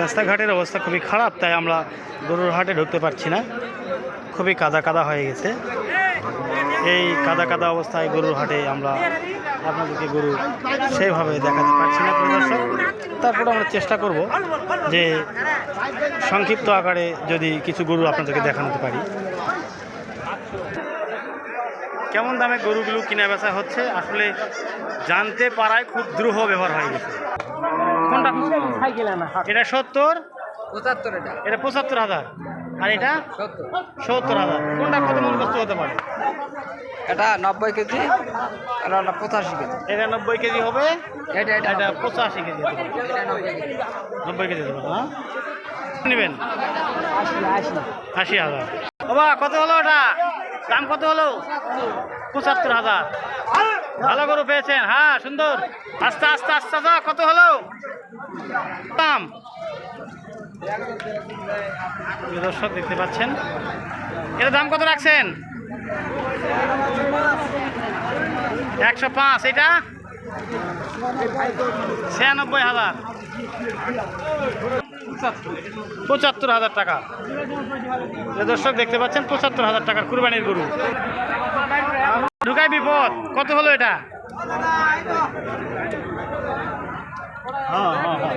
রাস্তাঘাটের অবস্থা খুবই খারাপ, তাই আমরা গরুর হাটে ঢুকতে পারছি না। খুবই কাদা কাদা হয়ে গেছে। এই কাদা কাদা অবস্থায় গরুর হাটে আমরা আপনাদেরকে গরু সেইভাবে দেখাতে পারছি না দর্শক। তারপর আমরা চেষ্টা করব যে সংক্ষিপ্ত আকারে যদি কিছু গরু আপনাদেরকে দেখানোতে পারি। কেমন দামে গরুগুলো কিনা বেচা হচ্ছে? আসলে জানতে পারায় খুব দ্রুহ ব্যবহার হয়ে গেছে। কোনটা? এটা সত্তর? পঁচাত্তর এটা। এটা পঁচাত্তর হাজার। আর এটা? সত্তর। হাজার। কোনটা কত মন বস্তু হতে পারে? এটা নব্বই কেজি আর পঁচাশি কেজি। এটা নব্বই কেজি হবে এটা এটা এটা পঁচাশি কেজি এটা নব্বই কেজি। হ্যাঁ? নেবেন? আশি হাজার। বাবা কত হলো ওটা? দাম কত হলো? পঁচাত্তর হাজার। ভালো গরু পেয়েছেন। হ্যাঁ সুন্দর। আস্তে আস্তে আস্তে আস্তে কত হলো? দাম? দর্শক, দেখতে পাচ্ছেন। এর দাম কত রাখছেন? একশো পাঁচ এটা ছিয়ানব্বই হাজার। পঁচাত্তর হাজার টাকা। দর্শক দেখতে পাচ্ছেন পঁচাত্তর হাজার টাকার কুরবানির গরু। ঢুকাই বিপদ কত হলো এটা? হ্যাঁ, হ্যাঁ, হ্যাঁ।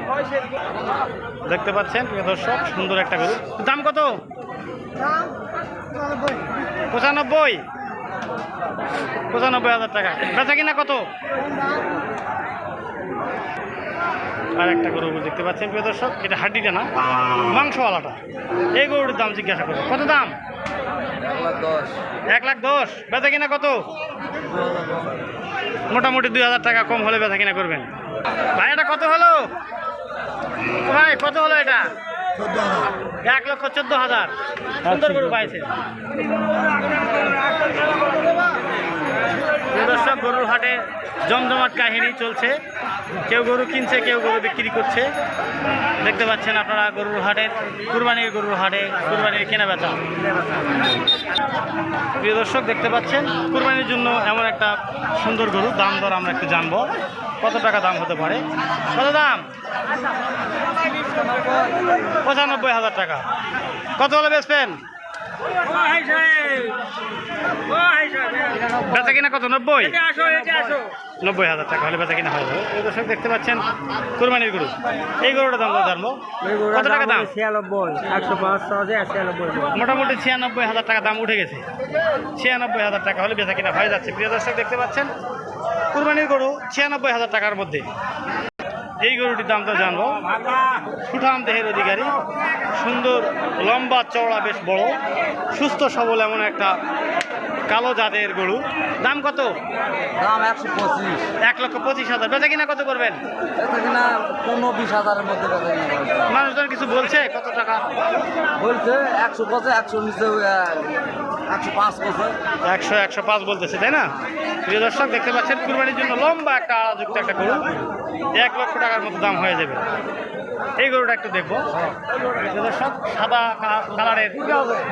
দেখতে পাচ্ছেন দর্শক সুন্দর একটা গরু। দাম কত? পঁচানব্বই। পঁচানব্বই হাজার টাকা। বেচা কিনা কত? আর একটা গরু দেখতে পাচ্ছেন প্রিয় দর্শক এটা হাড্ডিটা না মাংসওয়ালাটা। এই গরুটির দাম জিজ্ঞাসা করব কত দাম? এক লাখ দশ। বেচা কিনা কত? মোটামুটি দুই হাজার টাকা কম হলে বেচা কিনা করবেন। ভাই এটা কত হলো? ভাই কত হলো এটা? এক লক্ষ চোদ্দ হাজার। সুন্দর গরু পাইছে প্রিয় দর্শক গরুর হাটে জমজমাট কাহিনী চলছে। কেউ গরু কিনছে, কেউ গরু বিক্রি করছে। দেখতে পাচ্ছেন আপনারা গরুর হাটের কুরবানির গরুর হাটে কুরবানির কেনা বেচা প্রিয় দর্শক, দেখতে পাচ্ছেন, কুরবানির জন্য এমন একটা সুন্দর গরু, দাম দর আমরা একটু জানব। কত টাকা দাম হতে পারে? কত দাম? পঁচানব্বই হাজার টাকা। কত হলে বেচবেন? বেচা কিনা কত? নব্বই? নব্বই হাজার টাকা হলে বেচা কিনা হয়ে যাবে। এই দর্শক দেখতে পাচ্ছেন কুরবানির গরু। এই গরুটা দাম জানব? কত টাকা দাম ছিয়ানব্বই। একশো পাঁচ মোটামুটি ছিয়ানব্বই হাজার টাকা দাম উঠে গেছে। ছিয়ানব্বই হাজার টাকা হলে বেচা কিনা হয়ে যাচ্ছে। প্রিয় দর্শক দেখতে পাচ্ছেন কুরবানির গরু ছিয়ানব্বই হাজার টাকার মধ্যে। এই গরুটির দাম তো জানব। সুঠাম দেহের অধিকারী, সুন্দর, লম্বা চওড়া, বেশ বড়, সুস্থ, সবল এমন একটা কালো জাতের গরু। দাম কত? দাম একশো পঁচিশ। এক লক্ষ পঁচিশ হাজার। বেচা কিনা কত করবেন? কিনা পনেরো বিশ হাজারের মধ্যে মানুষজন কিছু বলছে? কত টাকা? বলছে একশো পঁচে একশো নিচে একশো পাঁচ পঁচে একশো একশো পাঁচ বলতেছে তাই না? প্রিয় দর্শক দেখতে পাচ্ছেন কুরবানির জন্য লম্বা একটা আড়াযুক্ত একটা গরু। এক লক্ষ টাকার মতো দাম হয়ে যাবে। এই গরুটা একটু দেখব। দর্শক সাদা কালারের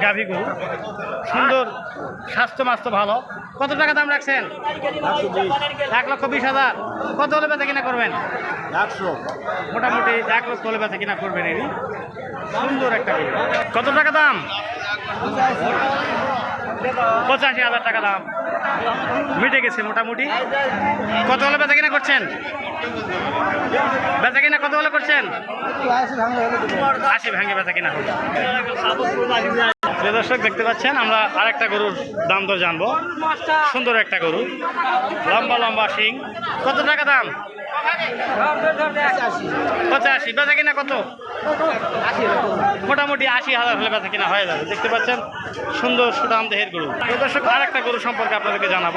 গাভী গরু। সুন্দর স্বাস্থ্য মাস্তো ভালো। কত টাকা দাম রাখছেন? এক লক্ষ বিশ হাজার। কত হলে বেচা কিনা করবেন? একশো। মোটামুটি এক লক্ষ হলে বেচা কিনা করবেন এরই। সুন্দর একটা গরু। কত টাকা দাম? পঁচাশি হাজার টাকা দাম। মিটে গেছে মোটামুটি। কত হলে বেচা কিনা করছেন? বেচা কিনা কত হলে করছেন? আশি ভাঙে বেচা কিনা প্রিয় দর্শক, দেখতে পাচ্ছেন, আমরা আরেকটা গরুর দাম দর জানব। সুন্দর একটা গরু। লম্বা লম্বা শিং। কত টাকা দাম? পঁচাশি। বেচা কিনা কত? মোটামুটি আশি হাজার হলে বেচা কিনা হয়ে যাবে। দেখতে পাচ্ছেন? সুন্দর সুদাম দেহের গরু। দর্শক আর একটা গরু সম্পর্কে আপনাদেরকে জানাব।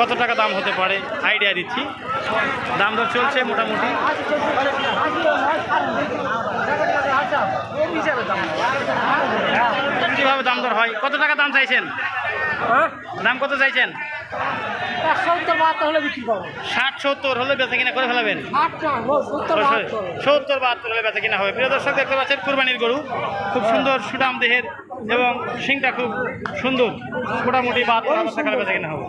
কত টাকা দাম হতে পারে? আইডিয়া দিচ্ছি। দাম দর চলছে মোটামুটি। কীভাবে দাম দর হয়? কত টাকা দাম চাইছেন? দাম কত চাইছেন? ষাট সত্তর হলে বেচা কিনা করে ফেলাবেন? সত্তর সত্তর বাহাত্তর হলে বেচা কিনা হবে। প্রিয় দর্শক দেখতে পাচ্ছেন কুরবানির গরু। খুব সুন্দর সুটাম দেহের এবং শিংটা খুব সুন্দর। মোটামুটি বাহাত্তর হাজার টাকার বেচা কিনা হবে।